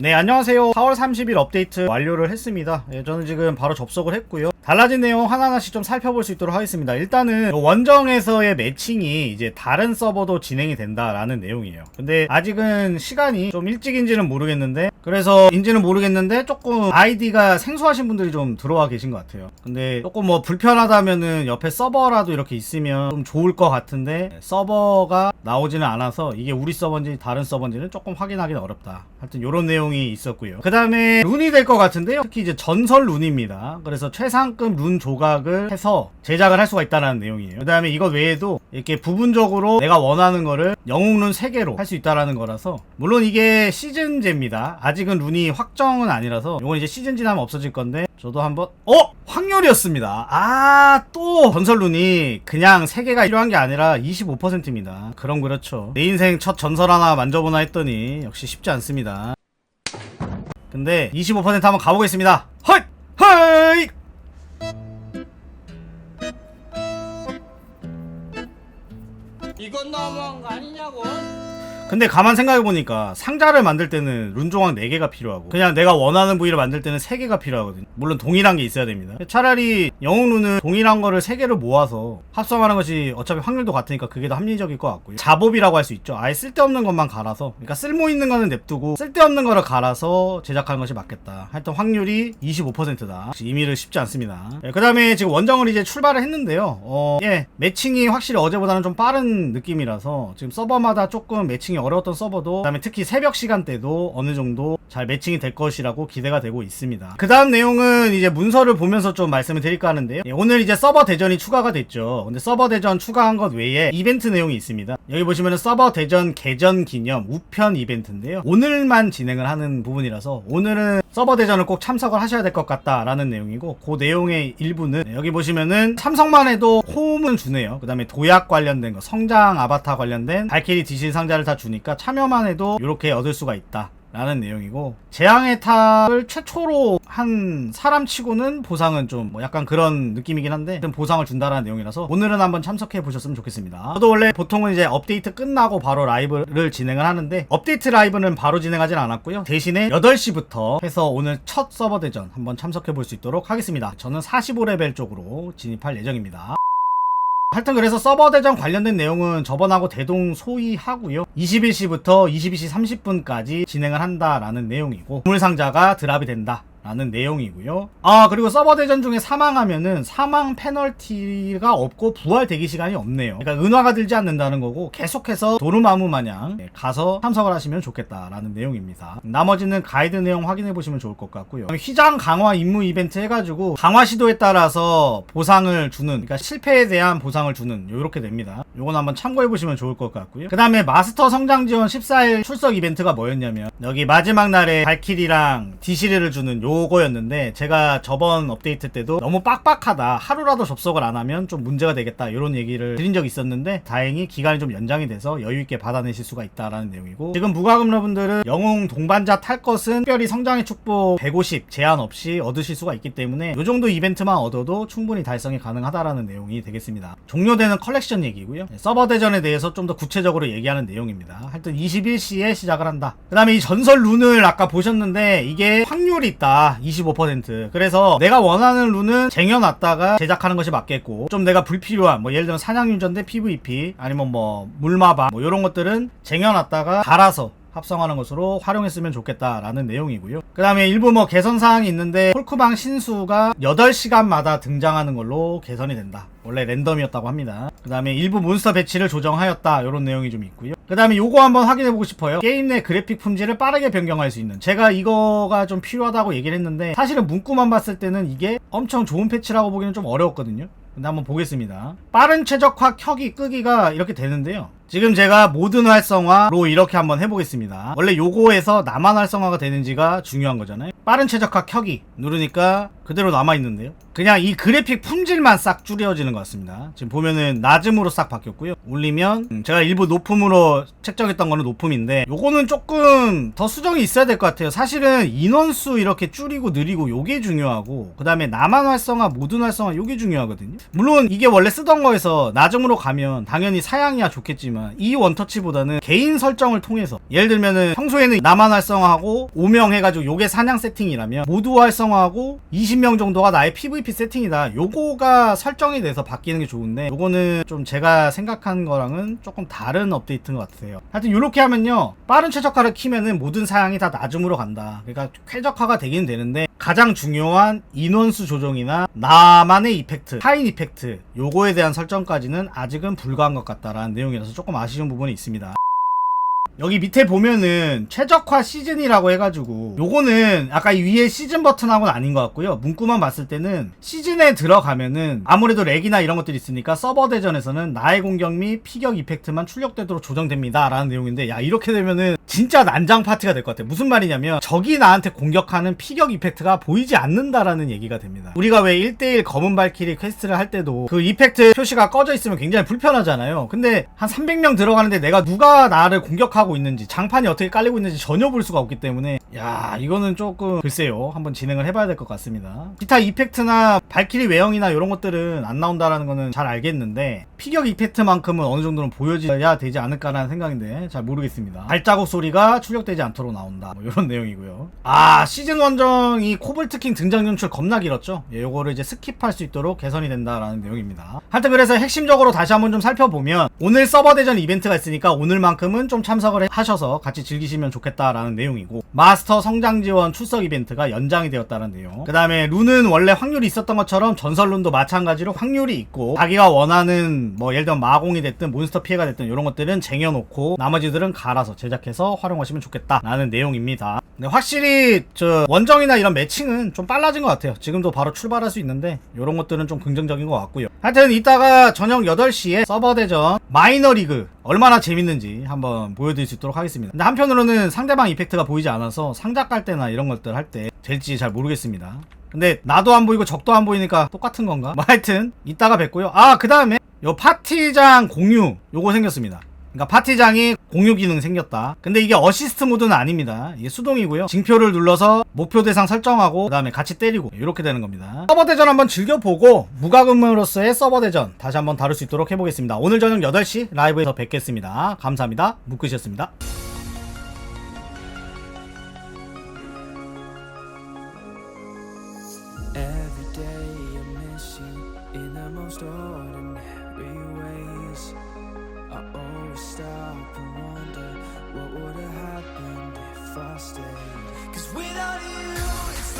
네 안녕하세요. 4월 30일 업데이트 완료를 했습니다. 예, 저는 지금 바로 접속을 했고요. 달라진 내용 하나하나씩 좀 살펴볼 수 있도록 하겠습니다. 일단은 원정에서의 매칭이 이제 다른 서버도 진행이 된다라는 내용이에요. 근데 아직은 시간이 좀 일찍인지는 모르겠는데 그래서 인지는 모르겠는데 조금 아이디가 생소하신 분들이 좀 들어와 계신 것 같아요. 근데 조금 뭐 불편하다면은 옆에 서버라도 이렇게 있으면 좀 좋을 것 같은데 서버가 나오지는 않아서 이게 우리 서버인지 다른 서버인지는 조금 확인하기는 어렵다. 하여튼 요런 내용 이 있었고요. 그 다음에 룬이 될 것 같은데요. 특히 이제 전설 룬입니다. 그래서 최상급 룬 조각을 해서 제작을 할 수가 있다는 내용이에요. 그 다음에 이것 외에도 이렇게 부분적으로 내가 원하는 거를 영웅 룬 3개로 할 수 있다라는 거라서 물론 이게 시즌제입니다. 아직은 룬이 확정은 아니라서 이건 이제 시즌 지나면 없어질 건데 저도 한번 어? 확률이었습니다. 아 또 전설 룬이 그냥 3개가 필요한 게 아니라 25%입니다. 그럼 그렇죠. 내 인생 첫 전설 하나 만져보나 했더니 역시 쉽지 않습니다 근데 25% 한번 가보겠습니다 근데 가만 생각해보니까 상자를 만들 때는 룬조각 4개가 필요하고 그냥 내가 원하는 부위를 만들 때는 3개가 필요하거든요. 물론 동일한 게 있어야 됩니다. 차라리 영웅 룬은 동일한 거를 3개를 모아서 합성하는 것이 어차피 확률도 같으니까 그게 더 합리적일 것 같고요. 자법이라고 할 수 있죠. 아예 쓸데없는 것만 갈아서. 그러니까 쓸모 있는 거는 냅두고 쓸데없는 거를 갈아서 제작하는 것이 맞겠다. 하여튼 확률이 25%다. 임의를 쉽지 않습니다. 그 다음에 지금 원정을 이제 출발을 했는데요. 어, 예 매칭이 확실히 어제보다는 좀 빠른 느낌이라서 지금 서버마다 조금 매칭이 어려웠던 서버도 그다음에 특히 새벽 시간대도 어느 정도 잘 매칭이 될 것이라고 기대가 되고 있습니다. 그 다음 내용은 이제 문서를 보면서 좀 말씀을 드릴까 하는데요. 예, 오늘 이제 서버 대전이 추가가 됐죠. 근데 서버 대전 추가한 것 외에 이벤트 내용이 있습니다. 여기 보시면은 서버 대전 개전 기념 우편 이벤트인데요. 오늘만 진행을 하는 부분이라서 오늘은 서버 대전을 꼭 참석을 하셔야 될 것 같다라는 내용이고 그 내용의 일부는 네, 여기 보시면은 참석만 해도 호음은 주네요. 그 다음에 도약 관련된 거 성장 아바타 관련된 발키리 디실 상자를 다 주 니까 참여만 해도 이렇게 얻을 수가 있다. 라는 내용이고 재앙의 탑을 최초로 한 사람 치고는 보상은 좀 뭐 약간 그런 느낌이긴 한데 보상을 준다라는 내용이라서 오늘은 한번 참석해 보셨으면 좋겠습니다. 저도 원래 보통은 이제 업데이트 끝나고 바로 라이브를 진행을 하는데 업데이트 라이브는 바로 진행하진 않았고요. 대신에 8시부터 해서 오늘 첫 서버 대전 한번 참석해 볼 수 있도록 하겠습니다. 저는 45레벨 쪽으로 진입할 예정입니다 하여튼 그래서 서버 대전 관련된 내용은 저번하고 대동 소이하고요. 21시부터 22시 30분까지 진행을 한다라는 내용이고 보물상자가 드랍이 된다. 라는 내용이고요. 아 그리고 서버 대전 중에 사망하면은 사망 페널티가 없고 부활 대기 시간이 없네요. 그러니까 은화가 들지 않는다는 거고 계속해서 도루마무 마냥 네, 가서 참석을 하시면 좋겠다라는 내용입니다. 나머지는 가이드 내용 확인해 보시면 좋을 것 같고요. 휘장 강화 임무 이벤트 해가지고 강화 시도에 따라서 보상을 주는 그러니까 실패에 대한 보상을 주는 요렇게 됩니다. 요건 한번 참고해 보시면 좋을 것 같고요. 그 다음에 마스터 성장 지원 14일 출석 이벤트가 뭐였냐면 여기 마지막 날에 발키리랑 디시리를 주는 요 거였는데 제가 저번 업데이트 때도 너무 빡빡하다 하루라도 접속을 안 하면 좀 문제가 되겠다 이런 얘기를 드린 적이 있었는데 다행히 기간이 좀 연장이 돼서 여유있게 받아내실 수가 있다라는 내용이고 지금 무과금러분들은 영웅 동반자 탈 것은 특별히 성장의 축복 150 제한 없이 얻으실 수가 있기 때문에 요 정도 이벤트만 얻어도 충분히 달성이 가능하다라는 내용이 되겠습니다. 종료되는 컬렉션 얘기고요. 네, 서버 대전에 대해서 좀 더 구체적으로 얘기하는 내용입니다. 하여튼 21시에 시작을 한다. 그 다음에 이 전설 룬을 아까 보셨는데 이게 확률이 있다 25% 그래서 내가 원하는 룬은 쟁여놨다가 제작하는 것이 맞겠고 좀 내가 불필요한 뭐 예를 들면 사냥유전대 PVP 아니면 뭐 물마방 뭐 이런 것들은 쟁여놨다가 갈아서 합성하는 것으로 활용했으면 좋겠다라는 내용이고요. 그 다음에 일부 뭐 개선 사항이 있는데 폴크방 신수가 8시간마다 등장하는 걸로 개선이 된다. 원래 랜덤이었다고 합니다. 그 다음에 일부 몬스터 배치를 조정하였다. 이런 내용이 좀 있고요. 그 다음에 요거 한번 확인해보고 싶어요. 게임 내 그래픽 품질을 빠르게 변경할 수 있는. 제가 이거가 좀 필요하다고 얘기를 했는데 사실은 문구만 봤을 때는 이게 엄청 좋은 패치라고 보기는 좀 어려웠거든요. 근데 한번 보겠습니다. 빠른 최적화 켜기 끄기가 이렇게 되는데요. 지금 제가 모든 활성화로 이렇게 한번 해보겠습니다. 원래 요거에서 나만 활성화가 되는지가 중요한 거잖아요. 빠른 최적화 켜기 누르니까 그대로 남아있는데요. 그냥 이 그래픽 품질만 싹 줄여지는 것 같습니다. 지금 보면은 낮음으로 싹 바뀌었고요. 올리면 음, 제가 일부 높음으로 책정했던 거는 높음인데 요거는 조금 더 수정이 있어야 될 것 같아요. 사실은 인원수 이렇게 줄이고 느리고 요게 중요하고 그 다음에 나만 활성화 모든 활성화 요게 중요하거든요. 물론 이게 원래 쓰던 거에서 낮음으로 가면 당연히 사양이야 좋겠지만 이 원터치보다는 개인 설정을 통해서 예를 들면은 평소에는 나만 활성화하고 5명 해가지고 요게 사냥 세팅이라면 모두 활성화하고 20명 정도가 나의 PVP 세팅이다. 요거가 설정이 돼서 바뀌는 게 좋은데 요거는 좀 제가 생각한 거랑은 조금 다른 업데이트인 것 같아요. 하여튼 요렇게 하면요. 빠른 최적화를 키면은 모든 사양이 다 낮음으로 간다. 그러니까 쾌적화가 되긴 되는데 가장 중요한 인원수 조정이나 나만의 이펙트, 타인 이펙트 요거에 대한 설정까지는 아직은 불가한 것 같다라는 내용이라서 조금 아쉬운 부분이 있습니다. 여기 밑에 보면은 최적화 시즌이라고 해가지고 요거는 아까 이 위에 시즌 버튼하고는 아닌 것 같고요. 문구만 봤을 때는 시즌에 들어가면은 아무래도 렉이나 이런 것들이 있으니까 서버 대전에서는 나의 공격 및 피격 이펙트만 출력되도록 조정됩니다 라는 내용인데 야 이렇게 되면은 진짜 난장 파티가 될 것 같아. 무슨 말이냐면 적이 나한테 공격하는 피격 이펙트가 보이지 않는다라는 얘기가 됩니다. 우리가 왜 1대1 검은 발키리 퀘스트를 할 때도 그 이펙트 표시가 꺼져 있으면 굉장히 불편하잖아요. 근데 한 300명 들어가는데 내가 누가 나를 공격하고 있는지 장판이 어떻게 깔리고 있는지 전혀 볼 수가 없기 때문에 야 이거는 조금 글쎄요. 한번 진행을 해봐야 될 것 같습니다. 기타 이펙트나 발키리 외형이나 이런 것들은 안 나온다라는 거는 잘 알겠는데 피격 이펙트만큼은 어느 정도는 보여줘야 되지 않을까라는 생각인데 잘 모르겠습니다. 발자국 소리가 출력되지 않도록 나온다. 뭐 이런 내용이고요. 아 시즌 원정이 코블트킹 등장 연출 겁나 길었죠? 예, 요거를 이제 스킵할 수 있도록 개선이 된다라는 내용입니다. 하여튼 그래서 핵심적으로 다시 한번 좀 살펴보면 오늘 서버 대전 이벤트가 있으니까 오늘만큼은 좀 참석을 해- 하셔서 같이 즐기시면 좋겠다라는 내용이고 마스터 성장 지원 출석 이벤트가 연장이 되었다는 내용. 그 다음에 룬은 원래 확률이 있었던 것처럼 전설 룬도 마찬가지로 확률이 있고 자기가 원하는 뭐 예를 들면 마공이 됐든 몬스터 피해가 됐든 이런 것들은 쟁여놓고 나머지들은 갈아서 제작해서 활용하시면 좋겠다라는 내용입니다. 근데 확실히 저 원정이나 이런 매칭은 좀 빨라진 것 같아요. 지금도 바로 출발할 수 있는데 이런 것들은 좀 긍정적인 것 같고요. 하여튼 이따가 저녁 8시에 서버 대전 마이너리그 얼마나 재밌는지 한번 보여드릴 수 있도록 하겠습니다. 근데 한편으로는 상대방 이펙트가 보이지 않아서 상작 갈 때나 이런 것들 할 때 될지 잘 모르겠습니다. 근데 나도 안 보이고 적도 안 보이니까 똑같은 건가? 뭐 하여튼 이따가 뵙고요. 아 그 다음에 요 파티장 공유 요거 생겼습니다 그러니까 파티장이 공유 기능 생겼다. 근데 이게 어시스트 모드는 아닙니다. 이게 수동이고요. 징표를 눌러서 목표 대상 설정하고 그다음에 같이 때리고 이렇게 되는 겁니다. 서버 대전 한번 즐겨보고 무과금으로서의 서버 대전 다시 한번 다룰 수 있도록 해보겠습니다. 오늘 저녁 8시 라이브에서 뵙겠습니다. 감사합니다. day freeways. I always stop and wonder what would have happened if I stayed. Cause without you, it's